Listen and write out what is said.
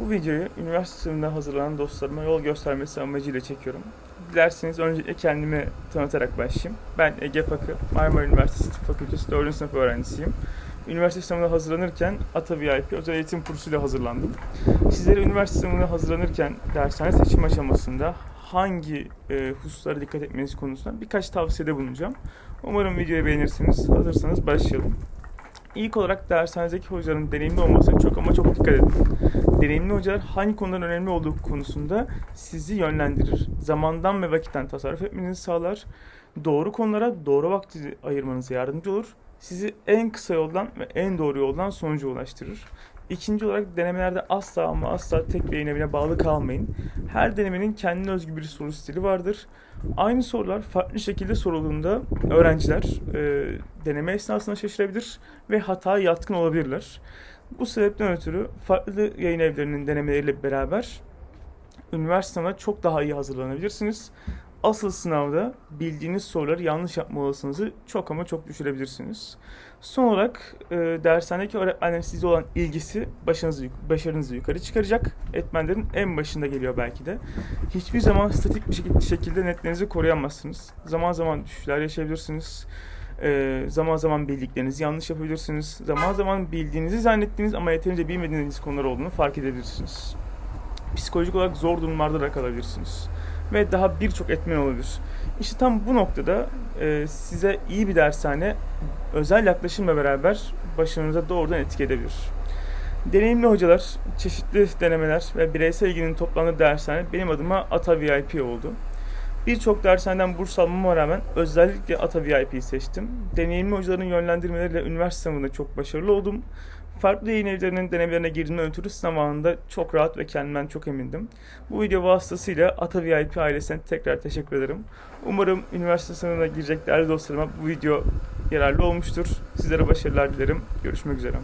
Bu videoyu üniversite sınavında hazırlanan dostlarıma yol göstermesi amacıyla çekiyorum. Dilerseniz öncelikle kendimi tanıtarak başlayayım. Ben Ege Fakı, Marmara Üniversitesi Tıp Fakültesi 4. sınıf öğrencisiyim. Üniversite sınavına hazırlanırken ATA VIP özel eğitim kursuyla hazırlandım. Sizlere üniversite sınavına hazırlanırken dershane seçim aşamasında hangi e, hususlara dikkat etmeniz konusunda birkaç tavsiyede bulunacağım. Umarım videoyu beğenirsiniz. Hazırsanız başlayalım. İlk olarak dershanedeki hocaların deneyimli olmasına çok ama çok dikkat edin. Deneyimli hocalar hangi konuların önemli olduğu konusunda sizi yönlendirir. Zamandan ve vakitten tasarruf etmenizi sağlar. Doğru konulara doğru vakti ayırmanıza yardımcı olur. Sizi en kısa yoldan ve en doğru yoldan sonuca ulaştırır. İkinci olarak denemelerde asla ama asla tek bir evine bağlı kalmayın. Her denemenin kendine özgü bir soru stili vardır. Aynı sorular farklı şekilde sorulduğunda öğrenciler e, deneme esnasında şaşırabilir ve hataya yatkın olabilirler. Bu sebepten ötürü farklı yayın evlerinin denemeleriyle beraber üniversite sınavına çok daha iyi hazırlanabilirsiniz. Asıl sınavda bildiğiniz soruları yanlış yapma olasılığınızı çok ama çok düşürebilirsiniz. Son olarak e, dershanedeki öğretmenlerin size olan ilgisi başınızı, başarınızı yukarı çıkaracak. Etmenlerin en başında geliyor belki de. Hiçbir zaman statik bir şekilde netlerinizi koruyamazsınız. Zaman zaman düşüşler yaşayabilirsiniz. E, zaman zaman bildiklerinizi yanlış yapabilirsiniz. Zaman zaman bildiğinizi zannettiğiniz ama yeterince bilmediğiniz konular olduğunu fark edebilirsiniz. Psikolojik olarak zor durumlarda da kalabilirsiniz ve daha birçok etmen olabilir. İşte tam bu noktada e, size iyi bir dershane özel yaklaşımla beraber başarınıza doğrudan etki edebilir. Deneyimli hocalar, çeşitli denemeler ve bireysel ilginin toplandığı dershane benim adıma ATA VIP oldu. Birçok dershaneden burs almama rağmen özellikle ATA VIP'yi seçtim. Deneyimli hocaların yönlendirmeleriyle üniversite sınavında çok başarılı oldum. Farklı yayın evlerinin denemelerine girdiğimden ötürü sınav anında çok rahat ve kendimden çok emindim. Bu video vasıtasıyla ATA VIP ailesine tekrar teşekkür ederim. Umarım üniversite sınavına girecek değerli dostlarıma bu video yararlı olmuştur. Sizlere başarılar dilerim. Görüşmek üzere.